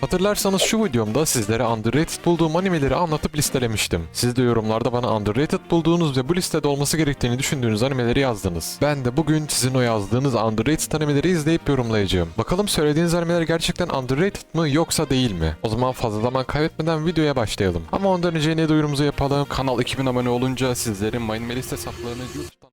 Hatırlarsanız şu videomda sizlere underrated bulduğum animeleri anlatıp listelemiştim. Siz de yorumlarda bana underrated bulduğunuz ve bu listede olması gerektiğini düşündüğünüz animeleri yazdınız. Ben de bugün sizin o yazdığınız underrated animeleri izleyip yorumlayacağım. Bakalım söylediğiniz animeler gerçekten underrated mı yoksa değil mi? O zaman fazla zaman kaybetmeden videoya başlayalım. Ama ondan önce ne duyurumuzu yapalım. Kanal 2000 abone olunca sizlerin MindMelis hesaplarını YouTube'dan...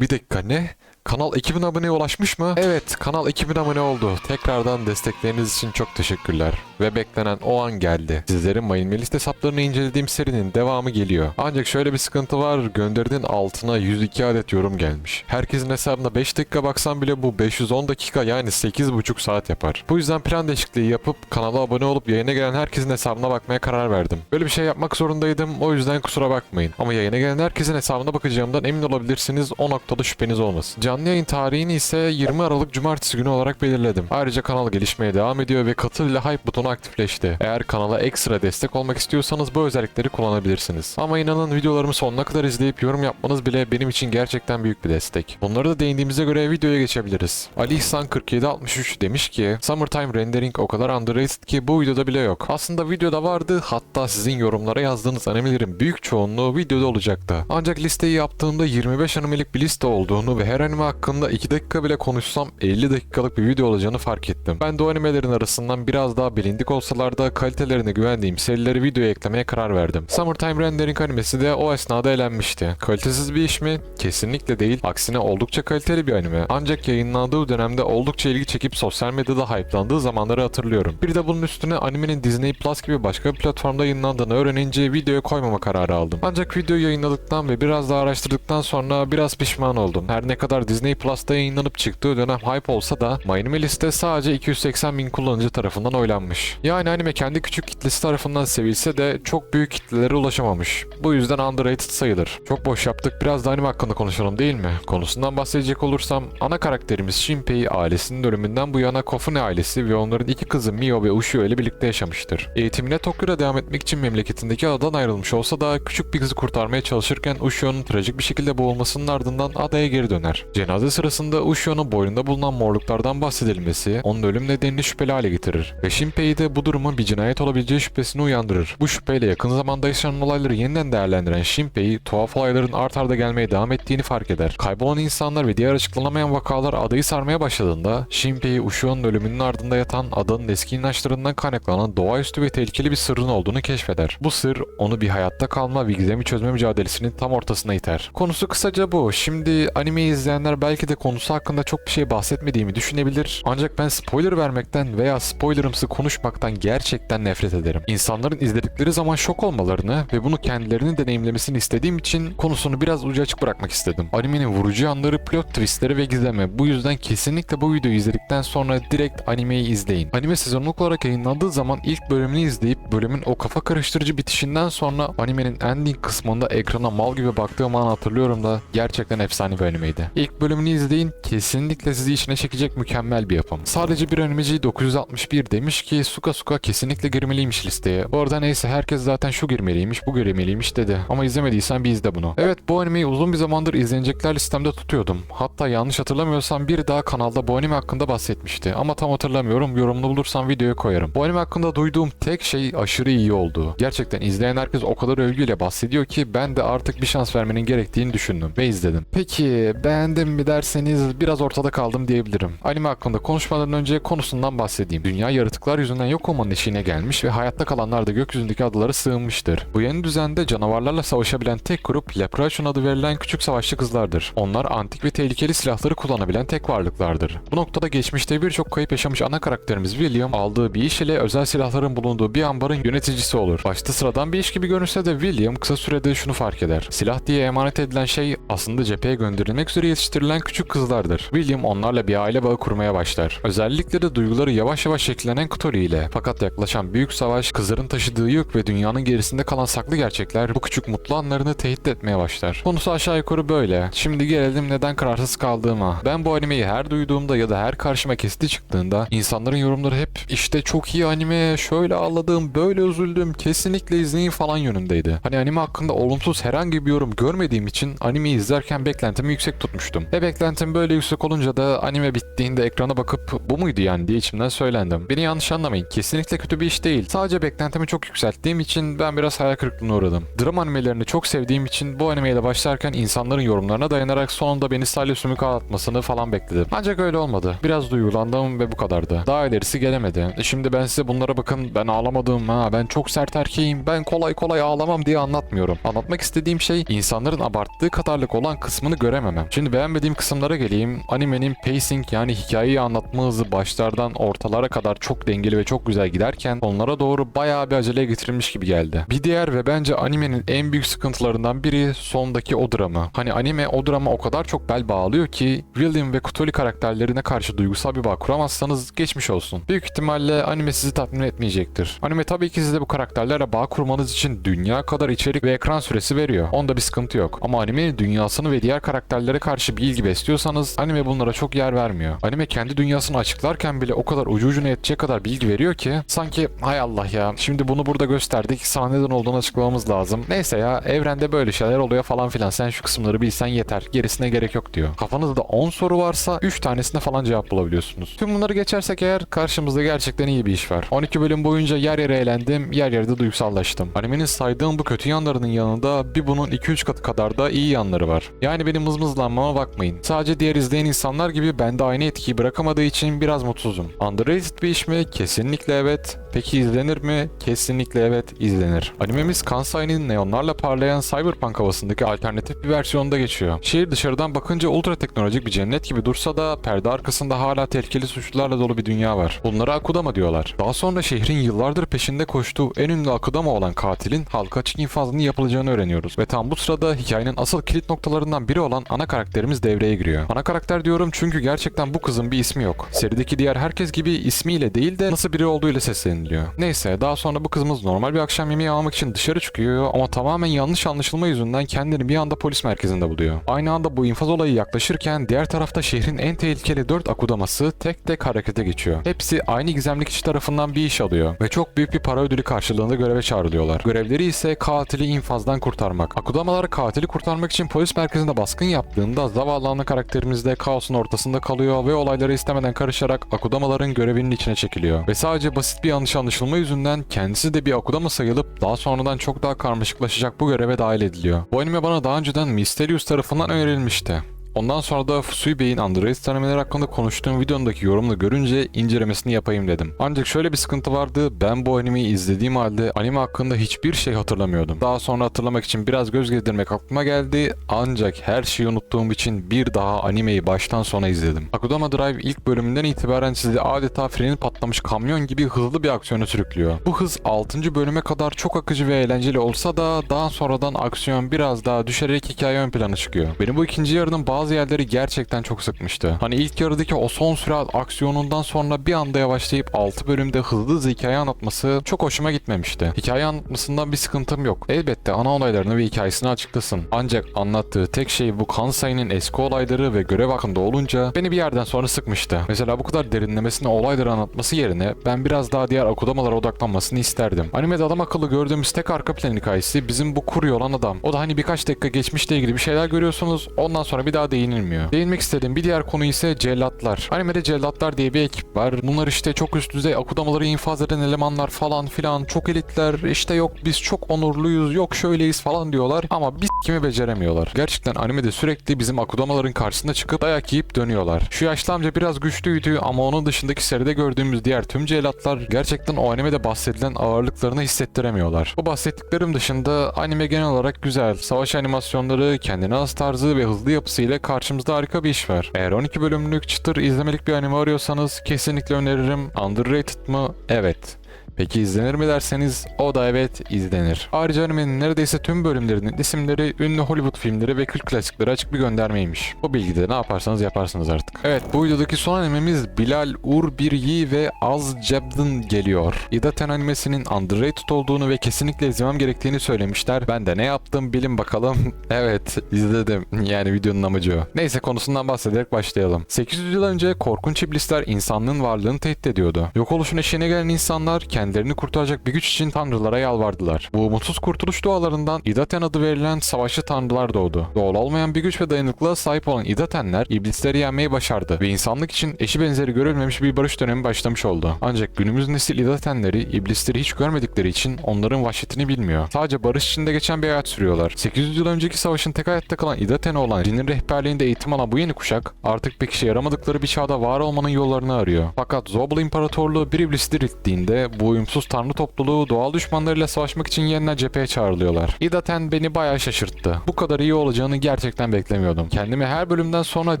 Bir dakika ne? Kanal 2000 aboneye ulaşmış mı? Evet, kanal 2000 abone oldu. Tekrardan destekleriniz için çok teşekkürler. Ve beklenen o an geldi. Sizlerin MyMailist hesaplarını incelediğim serinin devamı geliyor. Ancak şöyle bir sıkıntı var. Gönderdiğin altına 102 adet yorum gelmiş. Herkesin hesabına 5 dakika baksam bile bu 510 dakika yani 8,5 saat yapar. Bu yüzden plan değişikliği yapıp kanala abone olup yayına gelen herkesin hesabına bakmaya karar verdim. Böyle bir şey yapmak zorundaydım. O yüzden kusura bakmayın. Ama yayına gelen herkesin hesabına bakacağımdan emin olabilirsiniz. O noktada şüpheniz olmasın. Canlı yayın tarihini ise 20 Aralık Cumartesi günü olarak belirledim. Ayrıca kanal gelişmeye devam ediyor ve katıl ile hype butonu aktifleşti. Eğer kanala ekstra destek olmak istiyorsanız bu özellikleri kullanabilirsiniz. Ama inanın videolarımı sonuna kadar izleyip yorum yapmanız bile benim için gerçekten büyük bir destek. Bunları da değindiğimize göre videoya geçebiliriz. Ali İhsan 4763 demiş ki Summertime Rendering o kadar underrated ki bu videoda bile yok. Aslında videoda vardı hatta sizin yorumlara yazdığınız animelerin büyük çoğunluğu videoda olacaktı. Ancak listeyi yaptığımda 25 animelik bir liste olduğunu ve her anime hakkında 2 dakika bile konuşsam 50 dakikalık bir video olacağını fark ettim. Ben de o animelerin arasından biraz daha bilindik olsalar da kalitelerine güvendiğim serileri videoya eklemeye karar verdim. Summertime Rendering animesi de o esnada elenmişti. Kalitesiz bir iş mi? Kesinlikle değil. Aksine oldukça kaliteli bir anime. Ancak yayınlandığı dönemde oldukça ilgi çekip sosyal medyada hype'landığı zamanları hatırlıyorum. Bir de bunun üstüne animenin Disney Plus gibi başka bir platformda yayınlandığını öğrenince videoya koymama kararı aldım. Ancak videoyu yayınladıktan ve biraz daha araştırdıktan sonra biraz pişman oldum. Her ne kadar Disney Plus'ta yayınlanıp çıktığı dönem hype olsa da My Anime sadece 280 bin kullanıcı tarafından oylanmış. Yani anime kendi küçük kitlesi tarafından sevilse de çok büyük kitlelere ulaşamamış. Bu yüzden underrated sayılır. Çok boş yaptık biraz da anime hakkında konuşalım değil mi? Konusundan bahsedecek olursam ana karakterimiz Shinpei ailesinin ölümünden bu yana Kofune ailesi ve onların iki kızı Mio ve Ushio ile birlikte yaşamıştır. Eğitimine Tokyo'da devam etmek için memleketindeki adadan ayrılmış olsa da küçük bir kızı kurtarmaya çalışırken Ushio'nun trajik bir şekilde boğulmasının ardından adaya geri döner. Cenaze sırasında Ushio'nun boynunda bulunan morluklardan bahsedilmesi onun ölüm nedenini şüpheli hale getirir ve Shinpei de bu durumun bir cinayet olabileceği şüphesini uyandırır. Bu şüpheyle yakın zamanda yaşanan olayları yeniden değerlendiren Shinpei tuhaf olayların art arda gelmeye devam ettiğini fark eder. Kaybolan insanlar ve diğer açıklanamayan vakalar adayı sarmaya başladığında Shinpei Ushio'nun ölümünün ardında yatan adanın eski inançlarından kaynaklanan doğaüstü ve tehlikeli bir sırrın olduğunu keşfeder. Bu sır onu bir hayatta kalma ve gizemi çözme mücadelesinin tam ortasına iter. Konusu kısaca bu. Şimdi animeyi izleyenler belki de konusu hakkında çok bir şey bahsetmediğimi düşünebilir. Ancak ben spoiler vermekten veya spoilerımsı konuşmaktan gerçekten nefret ederim. İnsanların izledikleri zaman şok olmalarını ve bunu kendilerinin deneyimlemesini istediğim için konusunu biraz ucu açık bırakmak istedim. Animenin vurucu yanları, plot twistleri ve gizemi. Bu yüzden kesinlikle bu videoyu izledikten sonra direkt animeyi izleyin. Anime sezonluk olarak yayınlandığı zaman ilk bölümünü izleyip bölümün o kafa karıştırıcı bitişinden sonra animenin ending kısmında ekrana mal gibi baktığım an hatırlıyorum da gerçekten efsane bir animeydi. İlk bölümünü izleyin kesinlikle sizi içine çekecek mükemmel bir yapım. Sadece bir animeci 961 demiş ki Suka Suka kesinlikle girmeliymiş listeye. Bu arada neyse herkes zaten şu girmeliymiş bu girmeliymiş dedi. Ama izlemediysen bir izle bunu. Evet bu animeyi uzun bir zamandır izlenecekler listemde tutuyordum. Hatta yanlış hatırlamıyorsam biri daha kanalda bu anime hakkında bahsetmişti. Ama tam hatırlamıyorum yorumunu bulursam videoya koyarım. Bu anime hakkında duyduğum tek şey aşırı iyi oldu. Gerçekten izleyen herkes o kadar övgüyle bahsediyor ki ben de artık bir şans vermenin gerektiğini düşündüm ve izledim. Peki beğendim mi derseniz biraz ortada kaldım diyebilirim. Anime hakkında konuşmadan önce konusundan bahsedeyim. Dünya yaratıklar yüzünden yok olmanın eşiğine gelmiş ve hayatta kalanlar da gökyüzündeki adalara sığınmıştır. Bu yeni düzende canavarlarla savaşabilen tek grup Leprechaun adı verilen küçük savaşçı kızlardır. Onlar antik ve tehlikeli silahları kullanabilen tek varlıklardır. Bu noktada geçmişte birçok kayıp yaşamış ana karakterimiz William aldığı bir iş ile özel silahların bulunduğu bir ambarın yöneticisi olur. Başta sıradan bir iş gibi görünse de William kısa sürede şunu fark eder. Silah diye emanet edilen şey aslında cepheye gönderilmek üzere yetiştirilen küçük kızlardır. William onlarla bir aile bağı kurmaya başlar. Özellikle de duyguları yavaş yavaş şekillenen Cory ile. Fakat yaklaşan büyük savaş, kızların taşıdığı yük ve dünyanın gerisinde kalan saklı gerçekler bu küçük mutlu anlarını tehdit etmeye başlar. Konusu aşağı yukarı böyle. Şimdi gelelim neden kararsız kaldığıma. Ben bu animeyi her duyduğumda ya da her karşıma kesiti çıktığında insanların yorumları hep işte çok iyi anime, şöyle ağladım, böyle üzüldüm, kesinlikle izleyin falan yönündeydi. Hani anime hakkında olumsuz herhangi bir yorum görmediğim için animeyi izlerken beklentimi yüksek tutmuştum. Bekliyordum. Ve beklentim böyle yüksek olunca da anime bittiğinde ekrana bakıp bu muydu yani diye içimden söylendim. Beni yanlış anlamayın. Kesinlikle kötü bir iş değil. Sadece beklentimi çok yükselttiğim için ben biraz hayal kırıklığına uğradım. Drama animelerini çok sevdiğim için bu animeyle başlarken insanların yorumlarına dayanarak sonunda beni salya sümük ağlatmasını falan bekledim. Ancak öyle olmadı. Biraz duygulandım ve bu kadardı. Daha ilerisi gelemedi. E Şimdi ben size bunlara bakın ben ağlamadım ha ben çok sert erkeğim ben kolay kolay ağlamam diye anlatmıyorum. Anlatmak istediğim şey insanların abarttığı kadarlık olan kısmını görememem. Şimdi beğenmediğim kısımlara geleyim. Animenin pacing yani hikayeyi anlatma hızı başlardan ortalara kadar çok dengeli ve çok güzel giderken onlara doğru bayağı bir aceleye getirilmiş gibi geldi. Bir diğer ve bence animenin en büyük sıkıntılarından biri sondaki o dramı. Hani anime o drama o kadar çok bel bağlıyor ki William ve Kutoli karakterlerine karşı duygusal bir bağ kuramazsanız geçmiş olsun. Büyük ihtimalle anime sizi tatmin etmeyecektir. Anime tabii ki size bu karakterlerle bağ kurmanız için dünya kadar içerik ve ekran süresi veriyor. Onda bir sıkıntı yok. Ama animenin dünyasını ve diğer karakterlere karşı bir ilgi besliyorsanız anime bunlara çok yer vermiyor. Anime kendi dünyasını açıklarken bile o kadar ucu ucuna yetecek kadar bilgi veriyor ki sanki hay Allah ya şimdi bunu burada gösterdik sana neden olduğunu açıklamamız lazım. Neyse ya evrende böyle şeyler oluyor falan filan sen şu kısımları bilsen yeter gerisine gerek yok diyor. Kafanızda 10 soru varsa 3 tanesine falan cevap bulabiliyorsunuz. Tüm bunları geçersek eğer karşımızda gerçekten iyi bir iş var. 12 bölüm boyunca yer yere eğlendim yer yerde duygusallaştım. Animenin saydığım bu kötü yanlarının yanında bir bunun 2-3 katı kadar da iyi yanları var. Yani benim mızmızlanmama bakmayın. Sadece diğer izleyen insanlar gibi bende aynı etkiyi bırakamadığı için biraz mutsuzum. Underrated bir iş mi? Kesinlikle evet. Peki izlenir mi? Kesinlikle evet izlenir. Animemiz Kansai'nin neonlarla parlayan cyberpunk havasındaki alternatif bir versiyonda geçiyor. Şehir dışarıdan bakınca ultra teknolojik bir cennet gibi dursa da perde arkasında hala tehlikeli suçlularla dolu bir dünya var. Bunlara Akudama diyorlar. Daha sonra şehrin yıllardır peşinde koştuğu en ünlü Akudama olan katilin halka açık infazının yapılacağını öğreniyoruz. Ve tam bu sırada hikayenin asıl kilit noktalarından biri olan ana karakterimiz devreye giriyor. Ana karakter diyorum çünkü gerçekten bu kızın bir ismi yok. Serideki diğer herkes gibi ismiyle değil de nasıl biri olduğuyla sesleniliyor. Neyse daha sonra bu kızımız normal bir akşam yemeği almak için dışarı çıkıyor ama tamamen yanlış anlaşılma yüzünden kendini bir anda polis merkezinde buluyor. Aynı anda bu infaz olayı yaklaşırken diğer tarafta şehrin en tehlikeli 4 akudaması tek tek harekete geçiyor. Hepsi aynı gizemli kişi tarafından bir iş alıyor ve çok büyük bir para ödülü karşılığında göreve çağrılıyorlar. Görevleri ise katili infazdan kurtarmak. Akudamalar katili kurtarmak için polis merkezinde baskın yaptığında zavallı ana karakterimiz de kaosun ortasında kalıyor ve olaylara istemeden karışarak akudamaların görevinin içine çekiliyor. Ve sadece basit bir yanlış anlaşılma yüzünden kendisi de bir akudama sayılıp daha sonradan çok daha karmaşıklaşacak bu göreve dahil ediliyor. Bu anime bana daha önceden Mysterious tarafından önerilmişti. Ondan sonra da Fusui Bey'in Underrated animeler hakkında konuştuğum videomdaki yorumunu görünce incelemesini yapayım dedim. Ancak şöyle bir sıkıntı vardı. Ben bu animeyi izlediğim halde anime hakkında hiçbir şey hatırlamıyordum. Daha sonra hatırlamak için biraz göz gezdirmek aklıma geldi. Ancak her şeyi unuttuğum için bir daha animeyi baştan sona izledim. Akudama Drive ilk bölümünden itibaren sizi adeta freni patlamış kamyon gibi hızlı bir aksiyona sürüklüyor. Bu hız 6. bölüme kadar çok akıcı ve eğlenceli olsa da daha sonradan aksiyon biraz daha düşerek hikaye ön plana çıkıyor. Benim bu ikinci yarının bazı yerleri gerçekten çok sıkmıştı. Hani ilk yarıdaki o son sürat aksiyonundan sonra bir anda yavaşlayıp 6 bölümde hızlı hızlı hikaye anlatması çok hoşuma gitmemişti. Hikaye anlatmasından bir sıkıntım yok. Elbette ana olaylarını ve hikayesini açıklasın. Ancak anlattığı tek şey bu Kansai'nin eski olayları ve görev hakkında olunca beni bir yerden sonra sıkmıştı. Mesela bu kadar derinlemesine olayları anlatması yerine ben biraz daha diğer akudamalara odaklanmasını isterdim. Animede adam akıllı gördüğümüz tek arka plan hikayesi bizim bu kurye olan adam. O da hani birkaç dakika geçmişle ilgili bir şeyler görüyorsunuz ondan sonra bir daha değinilmiyor. Değinmek istediğim bir diğer konu ise cellatlar. Animede cellatlar diye bir ekip var. Bunlar işte çok üst düzey akudamaları infaz eden elemanlar falan filan. Çok elitler. İşte yok biz çok onurluyuz. Yok şöyleyiz falan diyorlar. Ama biz kimi beceremiyorlar. Gerçekten animede sürekli bizim akudamaların karşısında çıkıp dayak yiyip dönüyorlar. Şu yaşlı amca biraz güçlüydü ama onun dışındaki seride gördüğümüz diğer tüm cellatlar gerçekten o animede bahsedilen ağırlıklarını hissettiremiyorlar. Bu bahsettiklerim dışında anime genel olarak güzel. Savaş animasyonları, kendine az tarzı ve hızlı yapısıyla karşımızda harika bir iş var. Eğer 12 bölümlük çıtır izlemelik bir anime arıyorsanız kesinlikle öneririm. Underrated mı? Evet. Peki izlenir mi derseniz o da evet izlenir. Ayrıca animenin neredeyse tüm bölümlerinin isimleri ünlü Hollywood filmleri ve kült klasikleri açık bir göndermeymiş. Bu bilgide ne yaparsanız yaparsınız artık. Evet bu videodaki son animemiz Bilal Ur Bir Yi ve Az Jabdın geliyor. Idaten animesinin underrated olduğunu ve kesinlikle izlemem gerektiğini söylemişler. Ben de ne yaptım bilin bakalım. evet izledim. Yani videonun amacı o. Neyse konusundan bahsederek başlayalım. 800 yıl önce korkunç iblisler insanlığın varlığını tehdit ediyordu. Yok oluşun eşiğine gelen insanlar kendilerini kurtaracak bir güç için tanrılara yalvardılar. Bu umutsuz kurtuluş dualarından İdaten adı verilen savaşçı tanrılar doğdu. Doğal olmayan bir güç ve dayanıklılığa sahip olan İdatenler iblisleri yenmeyi başardı ve insanlık için eşi benzeri görülmemiş bir barış dönemi başlamış oldu. Ancak günümüz nesil İdatenleri iblisleri hiç görmedikleri için onların vahşetini bilmiyor. Sadece barış içinde geçen bir hayat sürüyorlar. 800 yıl önceki savaşın tek hayatta kalan İdaten olan Jin'in rehberliğinde eğitim alan bu yeni kuşak artık pek işe yaramadıkları bir çağda var olmanın yollarını arıyor. Fakat Zobel İmparatorluğu bir iblisi dirilttiğinde bu uyumsuz tanrı topluluğu doğal düşmanlarıyla savaşmak için yeniden cepheye çağrılıyorlar. İdaten beni bayağı şaşırttı. Bu kadar iyi olacağını gerçekten beklemiyordum. Kendimi her bölümden sonra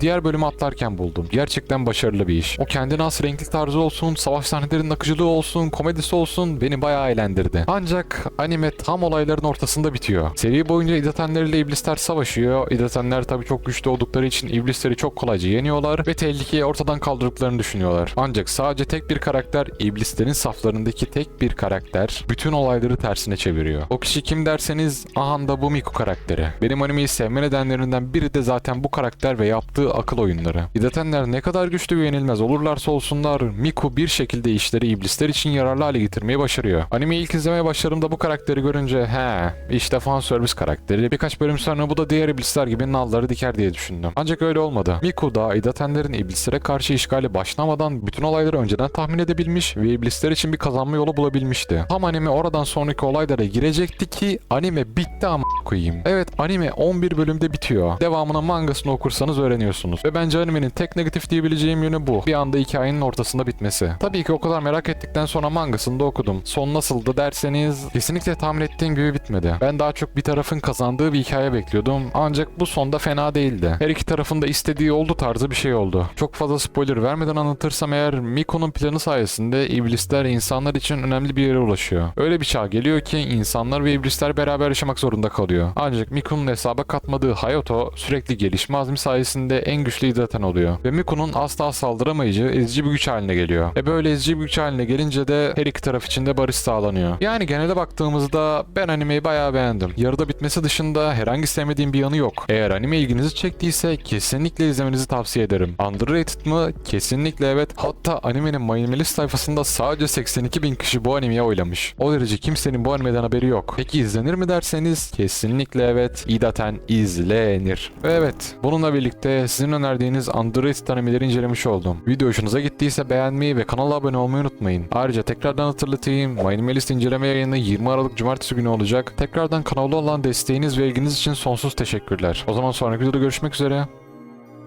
diğer bölüme atlarken buldum. Gerçekten başarılı bir iş. O kendine has renkli tarzı olsun, savaş sahnelerinin akıcılığı olsun, komedisi olsun beni bayağı eğlendirdi. Ancak anime tam olayların ortasında bitiyor. Seri boyunca İdatenlerle iblisler savaşıyor. İdatenler tabii çok güçlü oldukları için iblisleri çok kolayca yeniyorlar ve tehlikeyi ortadan kaldırdıklarını düşünüyorlar. Ancak sadece tek bir karakter, iblislerin saflarındaki tek bir karakter bütün olayları tersine çeviriyor. O kişi kim derseniz aha da bu Miku karakteri. Benim animeyi sevme nedenlerinden biri de zaten bu karakter ve yaptığı akıl oyunları. İdatenler ne kadar güçlü ve yenilmez olurlarsa olsunlar Miku bir şekilde işleri iblisler için yararlı hale getirmeyi başarıyor. Animeyi ilk izlemeye başladığımda bu karakteri görünce he işte fan service karakteri birkaç bölüm sonra bu da diğer iblisler gibi nalları diker diye düşündüm. Ancak öyle olmadı. Miku da İdatenlerin iblislere karşı işgali başlamadan bütün olayları önceden tahmin edebilmiş ve iblisler için bir kazanma yolu bulabilmişti. Tam anime oradan sonraki olaylara girecekti ki anime bitti ama koyayım. Evet anime 11 bölümde bitiyor. Devamına mangasını okursanız öğreniyorsunuz. Ve bence animenin tek negatif diyebileceğim yönü bu. Bir anda hikayenin ortasında bitmesi. Tabii ki o kadar merak ettikten sonra mangasını da okudum. Son nasıldı derseniz kesinlikle tahmin ettiğim gibi bitmedi. Ben daha çok bir tarafın kazandığı bir hikaye bekliyordum. Ancak bu sonda fena değildi. Her iki tarafın da istediği oldu tarzı bir şey oldu. Çok fazla spoiler vermeden anlatırsam eğer Miko'nun planı sayesinde iblisler insanlar için önemli bir yere ulaşıyor. Öyle bir çağ geliyor ki insanlar ve iblisler beraber yaşamak zorunda kalıyor. Ancak Miko'nun hesaba katmadığı Hayato sürekli gelişme azmi sayesinde en güçlü idraten oluyor. Ve Miko'nun asla saldıramayıcı ezici bir güç haline geliyor. E böyle ezici bir güç haline gelince de her iki taraf için de barış sağlanıyor. Yani genelde baktığımızda ben animeyi bayağı beğendim. Yarıda bitmesi dışında herhangi sevmediğim bir yanı yok. Eğer anime ilginizi çektiyse kesinlikle izlemenizi tavsiye ederim. Underrated mı? Kesinlikle evet. Hatta animenin My sayfasında sadece 82 bin kişi bu animeye oylamış. O derece kimsenin bu animeden haberi yok. Peki izlenir mi derseniz kesinlikle evet. İdaten izlenir. Ve evet bununla birlikte sizin önerdiğiniz underrated animeleri incelemiş oldum. Video hoşunuza gittiyse beğenmeyi ve kanala abone olmayı unutmayın. Ayrıca tekrardan hatırlatayım. My inceleme yayını 20 Aralık Cumartesi günü olacak. Tekrardan kanala olan desteğiniz ve ilginiz için sonsuz teşekkürler. O zaman sonraki videoda görüşmek üzere.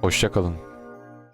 Hoşçakalın.